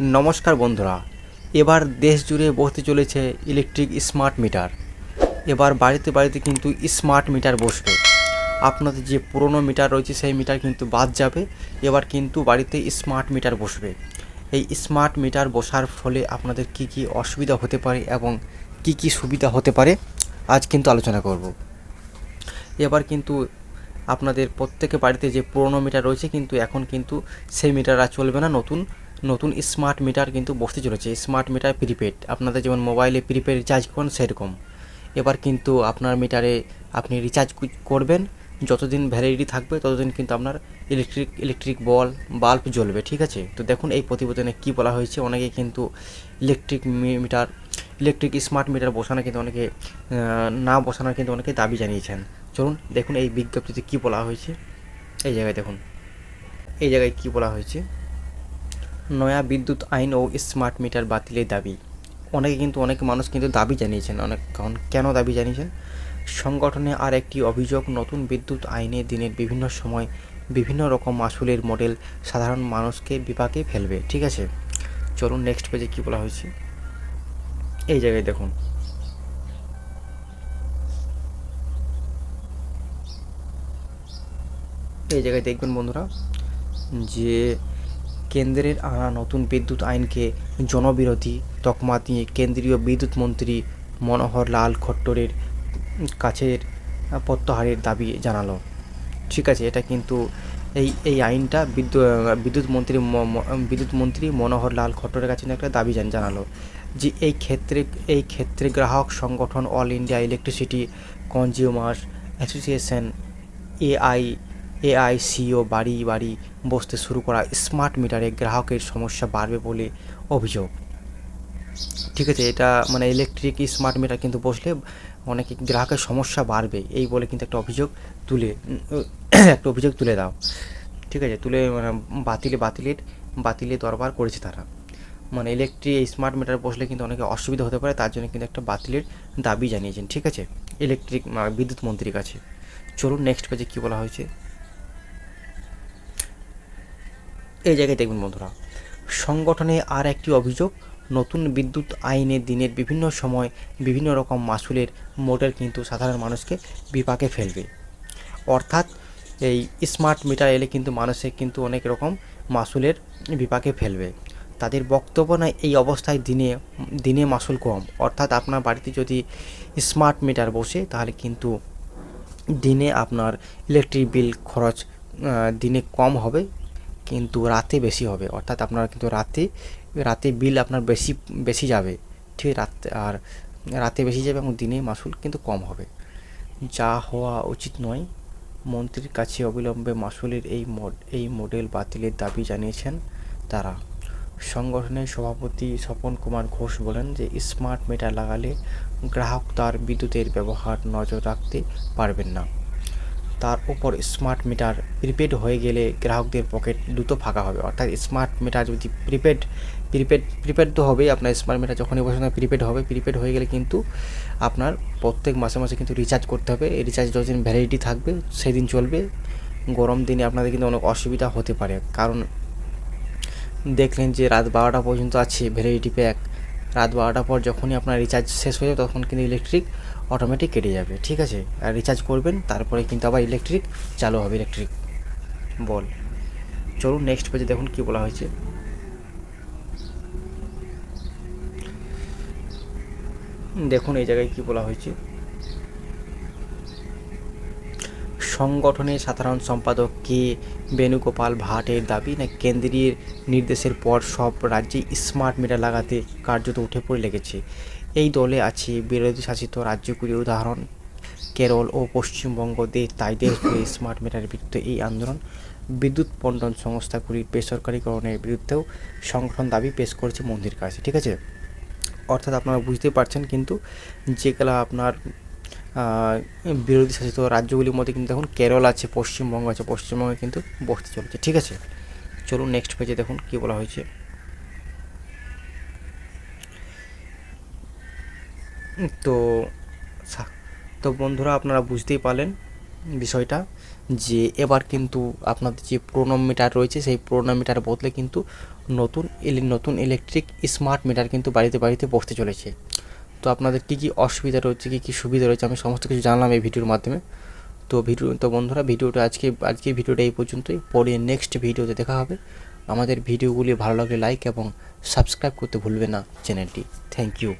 নমস্কার বন্ধুরা, এবার দেশ জুড়ে বসতে চলেছে ইলেকট্রিক স্মার্ট মিটার এবার বাড়িতে বাড়িতে কিন্তু স্মার্ট মিটার বসবে। আপনাদের যে পুরনো মিটার রয়েছে, সেই মিটার কিন্তু বাদ যাবে। এবার কিন্তু বাড়িতে স্মার্ট মিটার বসবে। এই স্মার্ট মিটার বসার ফলে আপনাদের কি কি অসুবিধা হতে পারে এবং কি কি সুবিধা হতে পারে, আজ কিন্তু আলোচনা করব। এবার কিন্তু আপনাদের প্রত্যেকের বাড়িতে যে পুরনো মিটার রয়েছে, কিন্তু এখন কিন্তু সেই মিটার আর চলবে না নতুন। নতুন স্মার্ট মিটার কিন্তু বসতে চলেছে। স্মার্ট মিটার প্রিপেড আপনাদের যেমন মোবাইলে প্রিপেড রিচার্জ করেন সেরকম। এবার কিন্তু আপনার মিটারে আপনি রিচার্জ করবেন। যতদিন ভ্যালিডিটি থাকবে, ততদিন কিন্তু আপনার ইলেকট্রিক ইলেকট্রিক বল বাল্ব জ্বলবে, ঠিক আছে? তো দেখুন এই প্রতিবেদনে কি বলা হয়েছে। অনেকে কিন্তু electric meter electric smart meter বসানো কিন্তু অনেকে না বসানোর কিন্তু অনেকে দাবি জানিয়েছেন। চলুন দেখুন এই বিজ্ঞপ্তিতে কি বলা হয়েছে। এই জায়গায় দেখুন। এই জায়গায় কি বলা হয়েছে? নয়া বিদ্যুৎ আইন ও স্মার্ট মিটার বাতিলের দাবি। অনেকে কিন্তু, অনেক মানুষ কিন্তু দাবি জানিয়েছেন। অনেক কারণ কেন দাবি জানিয়েছেন? সংগঠনে আর একটি অভিযোগ, নতুন বিদ্যুৎ আইনে দিনের বিভিন্ন সময় বিভিন্ন রকম মাসুলের মডেল সাধারণ মানুষকে বিপাকে ফেলবে। ঠিক আছে? চলুন নেক্সট পেজে কি বলা হয়েছে? এই জায়গায় দেখুন। এই জায়গায় দেখবেন বন্ধুরা যে কেন্দ্রের আনা নতুন বিদ্যুৎ আইনকে জনবিরোধী তকমা দিয়ে কেন্দ্রীয় বিদ্যুৎ মন্ত্রী মনোহর লাল খট্টরের কাছের প্রত্যাহারের দাবি জানালো। ঠিক আছে, এটা কিন্তু এই এই আইনটা বিদ্যুৎ বিদ্যুৎ মন্ত্রী বিদ্যুৎ মন্ত্রী মনোহর লাল খট্টরের কাছে একটা দাবি জান- জানালো যে এই ক্ষেত্রে এই ক্ষেত্রে গ্রাহক সংগঠন All India Electricity Consumers Association AI AICO বাড়ি বাড়ি বসতে শুরু করা স্মার্ট মিটারে গ্রাহকের সমস্যা বাড়বে বলে অভিযোগ। ঠিক আছে, এটা মানে ইলেকট্রিক স্মার্ট মিটার কিন্তু বসলে অনেক গ্রাহকের সমস্যা বাড়বে, এই বলে কিন্তু একটা অভিযোগ তুলে, একটা অভিযোগ তুলে দাও। ঠিক আছে, তুলে মানে বাতিলে বাতিলের বাতিলে দরবার করেছে তারা। মানে ইলেকট্রিক স্মার্ট মিটার বসলে কিন্তু অনেকে অসুবিধা হতে পারে, তার জন্য কিন্তু একটা বাতিলের দাবি জানিয়েছেন। ঠিক আছে ইলেকট্রিক বিদ্যুৎ মন্ত্রীর কাছে। চলুন নেক্সট পেজে কী বলা হয়েছে? এই জায়গায় দেখবেন বন্ধুরা, সংগঠনে আর একটি অভিযোগ, নতুন বিদ্যুৎ আইনে দিনের বিভিন্ন সময় বিভিন্ন রকম মাসুলের মডেল কিন্তু সাধারণ মানুষকে বিপাকে ফেলবে। অর্থাৎ এই স্মার্ট মিটার এলে কিন্তু মানুষের কিন্তু অনেক রকম মাসুলের বিপাকে ফেলবে। তাদের বক্তব্য না, এই অবস্থায় দিনে দিনে মাসুল কম। অর্থাৎ আপনার বাড়িতে যদি স্মার্ট মিটার বসে, তাহলে কিন্তু দিনে আপনার ইলেকট্রিক বিল খরচ দিনে কম হবে। কিন্তু রাতে বেশি হবে। অর্থাৎ আপনার কিন্তু রাতে রাতে বিল আপনার বেশি বেশি যাবে। ঠিক? রাতে, আর রাতে বেশি যাবে এবং দিনে মাসুল কিন্তু কম হবে। যা হওয়া উচিত নয়। মন্ত্রীর কাছে অবিলম্বে মাসুলের এই মড এই মডেল বাতিলের দাবি জানিয়েছেন তারা। সংগঠনের সভাপতি স্বপন কুমার ঘোষ বলেন যে স্মার্ট মিটার লাগালে গ্রাহক তার বিদ্যুতের ব্যবহার নজর রাখতে পারবেন না। তার উপর স্মার্ট মিটার প্রিপেড হয়ে গেলে গ্রাহকদের পকেট দ্রুত ফাঁকা হবে। অর্থাৎ স্মার্ট মিটার যদি প্রিপেড প্রিপেড প্রিপেড তো হবেই, আপনার স্মার্ট মিটার যখনই বসানো প্রিপেড হবে প্রিপেড হয়ে গেলে কিন্তু আপনার প্রত্যেক মাসে মাসে কিন্তু রিচার্জ করতে হবে। এই রিচার্জ যতদিন ভ্যালিডিটি থাকবে, সেদিন চলবে। গরম দিনে আপনাদের কিন্তু অনেক অসুবিধা হতে পারে। কারণ দেখলেন যে রাত বারোটা পর্যন্ত আছে ভ্যালিডিটি প্যাক রাত বারোটার পর যখনই আপনার রিচার্জ শেষ হয়ে যাবে, তখন কিন্তু ইলেকট্রিক অটোমেটিক কেটে যাবে, ঠিক আছে? আর রিচার্জ করবেন, তারপরে কিন্তু আবার ইলেকট্রিক চালু হবে ইলেকট্রিক বল চলুন নেক্সট পেজে দেখুন কি বলা হয়েছে। দেখুন এই জায়গায় কি বলা হয়েছে। সংগঠনের সাধারণ সম্পাদক কে বেণুগোপাল ভাটের দাবি, না, কেন্দ্রীয় নির্দেশের পর সব রাজ্যে স্মার্ট মিটার লাগাতে কার্যত উঠে পড়ে লেগেছে। এই দলে আছে বিরোধী শাসিত রাজ্যগুলির উদাহরণ, কেরল ও পশ্চিমবঙ্গ দেশ তাই দেশগুলি স্মার্ট মিটারের বিরুদ্ধে এই আন্দোলন। বিদ্যুৎ বন্টন সংস্থাগুলির বেসরকারীকরণের বিরুদ্ধেও সংগঠন দাবি পেশ করেছে মন্দির কাছে। ঠিক আছে? অর্থাৎ আপনারা বুঝতে পারছেন কিন্তু যেগুলো আপনার বিরোধী শাসিত রাজ্যগুলির মধ্যে কিন্তু দেখুন কেরল আছে, পশ্চিমবঙ্গ আছে, পশ্চিমবঙ্গে কিন্তু বসতে চলেছে, ঠিক আছে? চলুন নেক্সট পেজে দেখুন কি বলা হয়েছে। তো তো বন্ধুরা আপনারা বুঝতেই পারলেন বিষয়টা যে এবার কিন্তু আপনাদের যে পুরোনো মিটার রয়েছে, সেই পুরোনো মিটার বদলে কিন্তু নতুন নতুন ইলেকট্রিক স্মার্ট মিটার কিন্তু বাড়িতে বাড়িতে বসতে চলেছে। তো আপনাদের কী কী অসুবিধা রয়েছে, কী কী সুবিধা রয়েছে, আমি সমস্ত কিছু জানলাম এই ভিডিওর মাধ্যমে। তো ভিডিও, তো বন্ধুরা, ভিডিওটা আজকে আজকে ভিডিওটা এই পর্যন্তই। পরে নেক্সট ভিডিওতে দেখা হবে। আমাদের ভিডিওগুলি ভালো লাগলে লাইক এবং সাবস্ক্রাইব করতে ভুলবে না চ্যানেলটি থ্যাংক ইউ